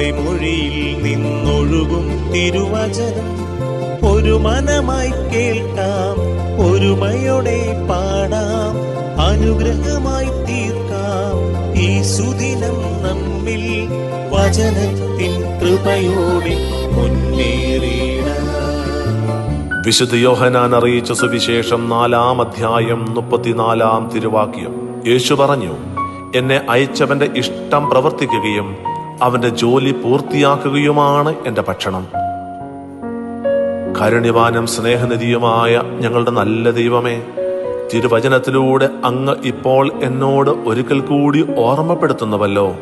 നിന്റെ നിന്നൊഴുകും തിരുവചനം. ഒരു മനമായി കേൾക്കാം ഒരുമയോടെ പാടാം അനുഗ്രഹമായി തീർക്കാം. ഈ സുദിനം നമ്മിൽ വചനത്തിൻ കൃപയോടെ വിശുദ്ധ യോഹനാൻ അറിയിച്ച സുവിശേഷം നാലാം അധ്യായം മുപ്പത്തിനാലാം തിരുവാക്യം. യേശു പറഞ്ഞു എന്നെ അയച്ചവന്റെ ഇഷ്ടം പ്രവർത്തിക്കുകയും അവന്റെ ജോലി പൂർത്തിയാക്കുകയുമാണ് എന്റെ ഭക്ഷണം. കാരുണ്യവാനും സ്നേഹനിധിയുമായ ഞങ്ങളുടെ നല്ല ദൈവമേ തിരുവചനത്തിലൂടെ അങ്ങ് ഇപ്പോൾ എന്നോട് ഒരിക്കൽ കൂടി ഓർമ്മപ്പെടുത്തുന്നുവല്ലോ.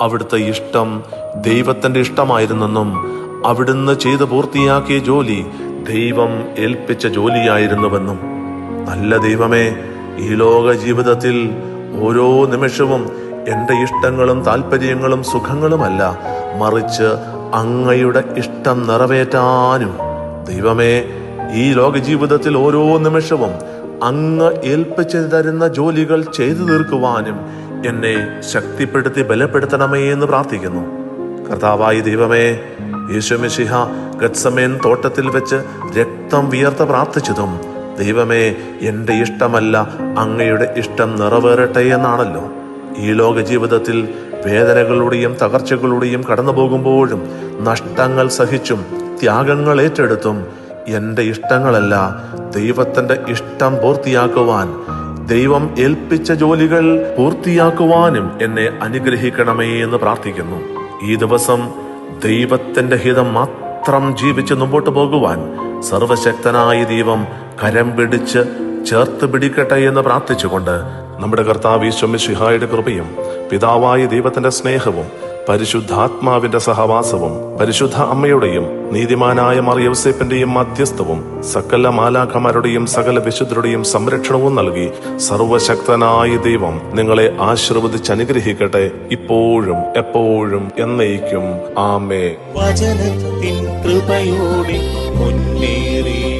അവിടുത്തെ ഇഷ്ടം ദൈവത്തിന്റെ ഇഷ്ടമായിരുന്നെന്നും അവിടുന്ന് ചെയ്ത് പൂർത്തിയാക്കിയ ജോലി ദൈവം ഏൽപ്പിച്ച ജോലിയായിരുന്നുവെന്നും. നല്ല ദൈവമേ ഈ ലോക ജീവിതത്തിൽ ഓരോ നിമിഷവും എന്റെ ഇഷ്ടങ്ങളും താല്പര്യങ്ങളും സുഖങ്ങളുമല്ല മറിച്ച് അങ്ങയുടെ ഇഷ്ടം നിറവേറ്റാനും. ദൈവമേ ഈ ലോക ജീവിതത്തിൽ ഓരോ നിമിഷവും അങ്ങ് ഏൽപ്പിച്ചു തരുന്ന ജോലികൾ ചെയ്തു തീർക്കുവാനും എന്നെ ശക്തിപ്പെടുത്തി ബലപ്പെടുത്തണമേ എന്ന് പ്രാർത്ഥിക്കുന്നു. കർത്താവായി ദൈവമേ യേശുമിശിഹ ഗത്സമേൻ തോട്ടത്തിൽ വെച്ച് രക്തം വിയർത്ത് പ്രാർത്ഥിച്ചതും ദൈവമേ എന്റെ ഇഷ്ടമല്ല അങ്ങയുടെ ഇഷ്ടം നിറവേറട്ടെ എന്നാണല്ലോ. ഈ ലോക ജീവിതത്തിൽ വേദനകളുടെയും തകർച്ചകളുടെയും കടന്നു പോകുമ്പോഴും നഷ്ടങ്ങൾ സഹിച്ചും ത്യാഗങ്ങൾ ഏറ്റെടുത്തും എന്റെ ഇഷ്ടങ്ങളല്ല ദൈവത്തിന്റെ ഇഷ്ടം പൂർത്തിയാക്കുവാൻ ദൈവം ഏൽപ്പിച്ച ജോലികൾ പൂർത്തിയാക്കുവാനും എന്നെ അനുഗ്രഹിക്കണമേ എന്ന് പ്രാർത്ഥിക്കുന്നു. ഈ ദിവസം ദൈവത്തിന്റെ ഹിതം മാത്രം ജീവിച്ച് മുമ്പോട്ട് പോകുവാൻ സർവശക്തനായ ദൈവം കരം പിടിച്ച് ചേർത്ത് പിടിക്കട്ടെ എന്ന് പ്രാർത്ഥിച്ചുകൊണ്ട് നമ്മുടെ കർത്താവ് ഈശ്വമിഷിഹായുടെ കൃപയും പിതാവായ ദൈവത്തിന്റെ സ്നേഹവും പരിശുദ്ധാത്മാവിന്റെ സഹവാസവും പരിശുദ്ധ അമ്മയുടെയും നീതിമാനായ മറിയവസേപ്പിന്റെയും മധ്യസ്ഥവും സകല മാലാഖമാരുടെയും സകല വിശുദ്ധരുടെയും സംരക്ഷണവും നൽകി സർവശക്തനായ ദൈവം നിങ്ങളെ ആശീർവദിച്ച് അനുഗ്രഹിക്കട്ടെ ഇപ്പോഴും എപ്പോഴും എന്നേക്കും. ആമേ വചനത്തിൻ കൃപയോടെ മുന്നേറിയിടാം